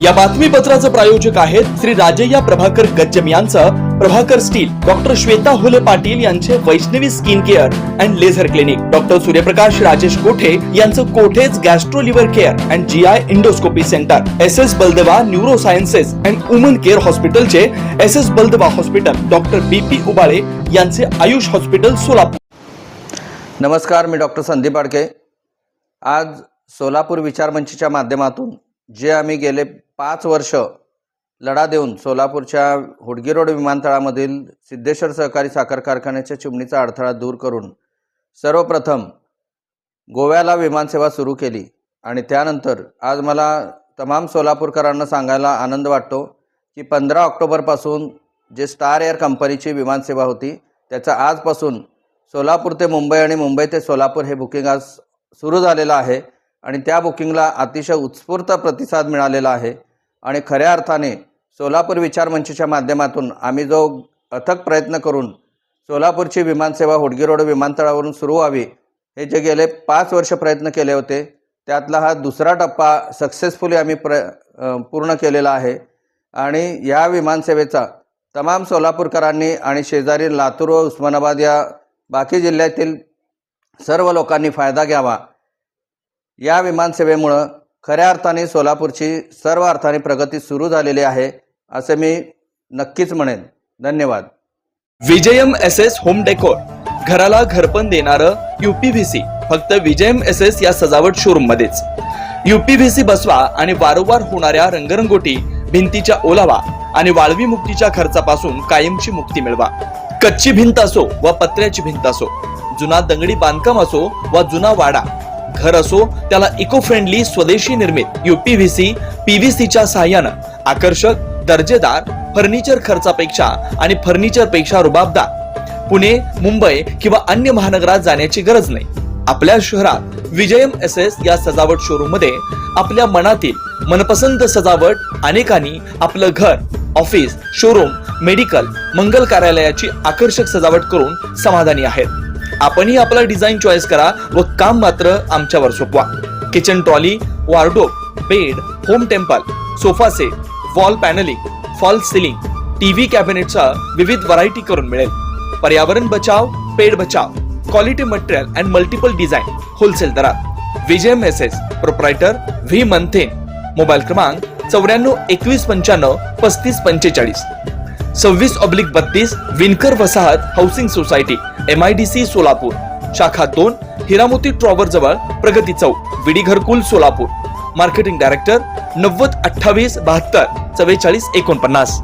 या बातमीपत्राचं प्रायोजक आहेत श्री राजय्या प्रभाकर गज्जम यांचं प्रभाकर स्टील डॉक्टर श्वेता हुले पाटील यांचे Vaishnavi skin care and laser clinic. Doctor Suryaprakash Rajesh Kothe यांचं Kothe's gastro liver care and G I endoscopy centre. S S Baldeva neuro sciences and woman care हॉस्पिटलचे S S Baldeva hospital. Doctor B P Ubale यांचे Ayush hospital Solapur. नमस्कार मी doctor Sandeep Adke. आज सोलापूर विचारमंचीच्या माध्यमातून जे आम्ही गेले पाच वर्ष लढा देऊन सोलापूरच्या हुडगी रोड विमानतळामधील सिद्धेश्वर सहकारी साखर कारखान्याच्या चिमणीचा अडथळा दूर करून सर्वप्रथम गोव्याला विमानसेवा सुरू केली आणि त्यानंतर आज मला तमाम सोलापूरकरांना सांगायला आनंद वाटतो की पंधरा ऑक्टोबरपासून जे स्टार एअर कंपनीची विमानसेवा होती त्याचा आजपासून सोलापूर ते मुंबई आणि मुंबई ते सोलापूर हे बुकिंग आज सुरू झालेलं आहे आणि त्या बुकिंगला अतिशय उत्स्फूर्त प्रतिसाद मिळालेला आहे. आणि खऱ्या अर्थाने सोलापूर विचारमंचच्या माध्यमातून आम्ही जो अथक प्रयत्न करून सोलापूरची विमानसेवा हुडगी रोड विमानतळावरून सुरू व्हावी हे जे गेले पाच वर्ष प्रयत्न केले होते त्यातला हा दुसरा टप्पा सक्सेसफुली आम्ही प्र पूर्ण केलेला आहे. आणि या विमानसेवेचा तमाम सोलापूरकरांनी आणि शेजारी लातूर व उस्मानाबाद या बाकी जिल्ह्यातील सर्व लोकांनी फायदा घ्यावा. या विमानसेवेमुळं खऱ्या अर्थाने सोलापूरची सर्व अर्थाने प्रगती सुरू झालेली आहे असे मी नक्कीच म्हणेन. धन्यवाद. Vijayam S S home decor. घराला घरपण देणारं युपीव्हीसी फक्त विजयम एस एस या सजावट शोरूम मध्येच युपीव्हीसी बसवा आणि वारंवार होणाऱ्या रंगरंगोटी भिंतीच्या ओलावा आणि वाळवी मुक्तीच्या खर्चापासून कायमची मुक्ती मिळवा. कच्ची भिंत असो व पत्र्याची भिंत असो जुना दगडी बांधकाम असो वा जुना वाडा घर असो त्याला इको फ्रेंडली स्वदेशी निर्मित युपीव्हीसी पीव्हीसीच्या सहाय्यानं आकर्षक दर्जेदार फर्निचर खर्चापेक्षा आणि फर्निचरपेक्षा रुबाबदार. पुणे मुंबई किंवा अन्य महानगरात जाण्याची गरज नाही. आपल्या शहरात विजयम एस एस या सजावट शोरूममध्ये आपल्या मनातील मनपसंत सजावट अनेकांनी आपलं घर ऑफिस शोरूम मेडिकल मंगल कार्यालयाची आकर्षक सजावट करून समाधानी आहेत. आपणही आपला डिझाईन चॉईस करा व काम मात्र आमच्यावर सोपवा. Kitchen trolley wardrobe bed home temple sofa set wall panelling fall ceiling TV कॅबिनेटचा विविध व्हरायटी करून मिळेल. पर्यावरण बचाव पेड बचाव quality material and multiple design wholesale दरात. विजय मेसेज प्रोप्रायटर व्ही मंथेन मोबाईल क्रमांक चौऱ्याण्णव एकवीस पंच्याण्णव पस्तीस पंचेचाळीस. सव्वीस ऑब्लिक बत्तीस विनकर वसाहत housing society M I D C Solapur. शाखा दोन हिरामोती ट्रॉवर जवळ प्रगती चौक विडी घरकुल सोलापूर. मार्केटिंग डायरेक्टर नव्वद अठ्ठावीस बहात्तर चव्वेचाळीस एकोणपन्नास.